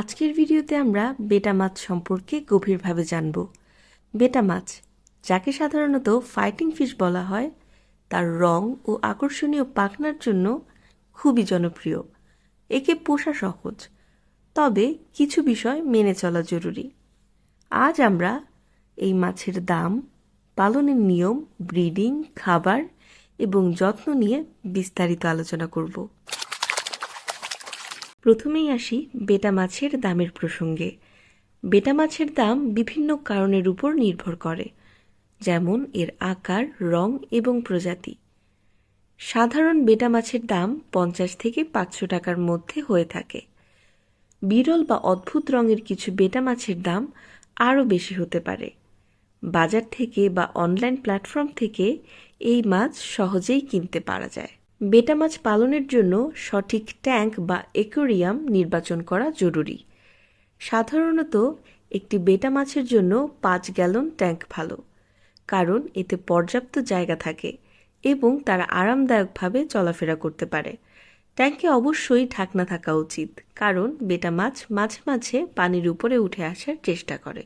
আজকের ভিডিওতে আমরা বেটা মাছ সম্পর্কে গভীরভাবে জানব। বেটা মাছ, যাকে সাধারণত ফাইটিং ফিশ বলা হয়, তার রং ও আকর্ষণীয় পাখনার জন্য খুবই জনপ্রিয়। একে পোষা সহজ, তবে কিছু বিষয় মেনে চলা জরুরি। আজ আমরা এই মাছের দাম, পালনের নিয়ম ব্রিডিং খাবার এবং যত্ন নিয়ে বিস্তারিত আলোচনা করব। প্রথমেই আসি বেটা মাছের দামের প্রসঙ্গে। বেটা মাছের দাম বিভিন্ন কারণের উপর নির্ভর করে, যেমন এর আকার, রং এবং প্রজাতি। সাধারণ বেটা মাছের দাম পঞ্চাশ থেকে পাঁচশো টাকার মধ্যে হয়ে থাকে। বিরল বা অদ্ভুত রঙের কিছু বেটা মাছের দাম আরও বেশি হতে পারে। বাজার থেকে বা অনলাইন প্ল্যাটফর্ম থেকে এই মাছ সহজেই কিনতে পারা যায়। বেটা মাছ পালনের জন্য সঠিক ট্যাঙ্ক বা একুরিয়াম নির্বাচন করা জরুরি। সাধারণত একটি বেটা মাছের জন্য পাঁচ গ্যালন ট্যাঙ্ক ভালো, কারণ এতে পর্যাপ্ত জায়গা থাকে এবং তারা আরামদায়কভাবে চলাফেরা করতে পারে। ট্যাঙ্কে অবশ্যই ঢাকনা থাকা উচিত, কারণ বেটা মাছ মাঝে মাঝে পানির উপরে উঠে আসার চেষ্টা করে।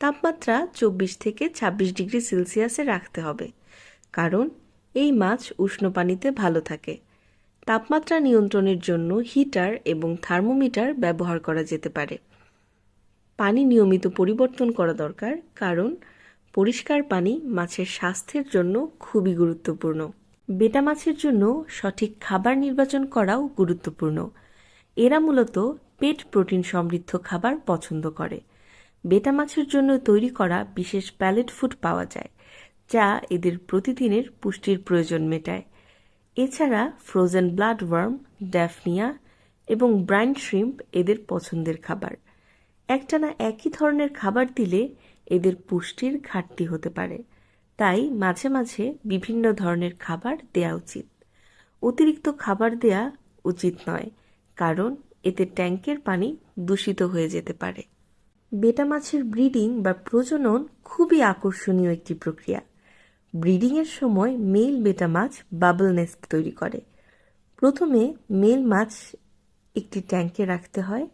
তাপমাত্রা চব্বিশ থেকে ২৬ ডিগ্রি সেলসিয়াসে রাখতে হবে, কারণ এই মাছ উষ্ণ পানিতে ভালো থাকে। তাপমাত্রা নিয়ন্ত্রণের জন্য হিটার এবং থার্মোমিটার ব্যবহার করা যেতে পারে। পানি নিয়মিত পরিবর্তন করা দরকার, কারণ পরিষ্কার পানি মাছের স্বাস্থ্যের জন্য খুবই গুরুত্বপূর্ণ। বেটা মাছের জন্য সঠিক খাবার নির্বাচন করাও গুরুত্বপূর্ণ। এরা মূলত পেট প্রোটিন সমৃদ্ধ খাবার পছন্দ করে। বেটা মাছের জন্য তৈরি করা বিশেষ প্যালেট ফুড পাওয়া যায়। যা এদের প্রতিদিনের পুষ্টির প্রয়োজন মেটায়। এছাড়া ফ্রোজেন ব্লাড ওয়ার্ম ড্যাফনিয়া এবং ব্রাইন শ্রিম্প এদের পছন্দের খাবার। একটানা একই ধরনের খাবার দিলে এদের পুষ্টির ঘাটতি হতে পারে। তাই মাঝে মাঝে বিভিন্ন ধরনের খাবার দেয়া উচিত। অতিরিক্ত খাবার দেয়া উচিত নয়, কারণ এতে ট্যাঙ্কের পানি দূষিত হয়ে যেতে পারে। বেটা মাছের ব্রিডিং বা প্রজনন খুবই আকর্ষণীয় একটি প্রক্রিয়া। ব্রিডিংয়ের সময় মেল বেটা মাছ বাবল নেস্ট তৈরি করে। প্রথমে মেল মাছ একটি ট্যাঙ্কে রাখতে হয়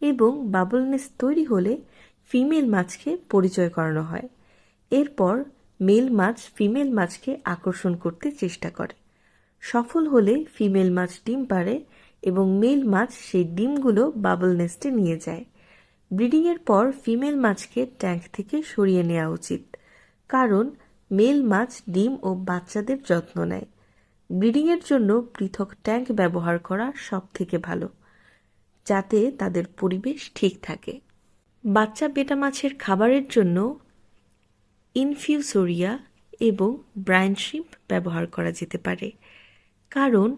এবং বাবল নেস্ট তৈরি হলে ফিমেল মাছকে পরিচয় করানো হয়। এরপর মেল মাছ ফিমেল মাছকে আকর্ষণ করতে চেষ্টা করে। সফল হলে ফিমেল মাছ ডিম পারে এবং মেল মাছ সেই ডিমগুলো বাবল নেস্টে নিয়ে যায়। ব্রিডিংয়ের পর ফিমেল মাছকে ট্যাঙ্ক থেকে সরিয়ে নেওয়া উচিত। কারণ মেল মাছ, ডিম ও বাচ্চাদের যত্ন নেয়। ব্রিডিংয়ের জন্য পৃথক ট্যাঙ্ক ব্যবহার করা সব থেকে ভালো, যাতে তাদের পরিবেশ ঠিক থাকে। বাচ্চা বেটা মাছের খাবারের জন্য ইনফিউসোরিয়া এবং ব্রাইন শিম্প ব্যবহার করা যেতে পারে, কারণ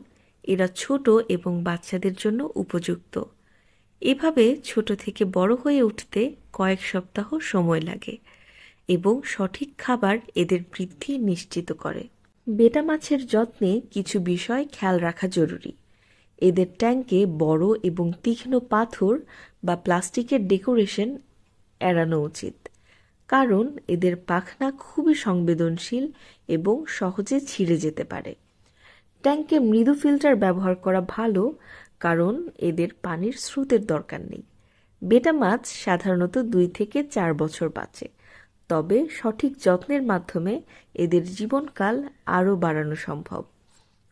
এরা ছোট এবং বাচ্চাদের জন্য উপযুক্ত। এভাবে ছোট থেকে বড় হয়ে উঠতে কয়েক সপ্তাহ সময় লাগে। এবং সঠিক খাবার এদের বৃদ্ধি নিশ্চিত করে। বেটা মাছের যত্নে কিছু বিষয় খেয়াল রাখা জরুরি। এদের ট্যাঙ্কে বড় এবং তীক্ষ্ণ পাথর বা প্লাস্টিকের ডেকোরেশন এড়ানো উচিত। কারণ এদের পাখনা খুবই সংবেদনশীল এবং সহজে ছিঁড়ে যেতে পারে। ট্যাঙ্কে মৃদু ফিল্টার ব্যবহার করা ভালো, কারণ এদের পানির স্রোতের দরকার নেই। বেটা মাছ সাধারণত দুই থেকে চার বছর বাঁচে। তবে সঠিক যত্নের মাধ্যমে এদের জীবনকাল আরও বাড়ানো সম্ভব।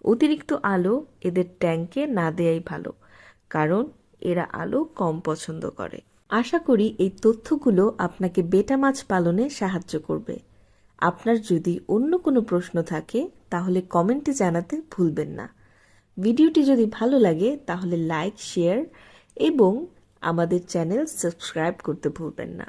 অতিরিক্ত আলো এদের ট্যাঙ্কে না দেয়াই ভালো, কারণ এরা আলো কম পছন্দ করে। আশা করি এই তথ্যগুলো আপনাকে বেটা মাছ পালনে সাহায্য করবে। আপনার যদি অন্য কোনো প্রশ্ন থাকে, তাহলে কমেন্টে জানাতে ভুলবেন না। ভিডিওটি যদি ভালো লাগে, তাহলে লাইক, শেয়ার এবং আমাদের চ্যানেল সাবস্ক্রাইব করতে ভুলবেন না।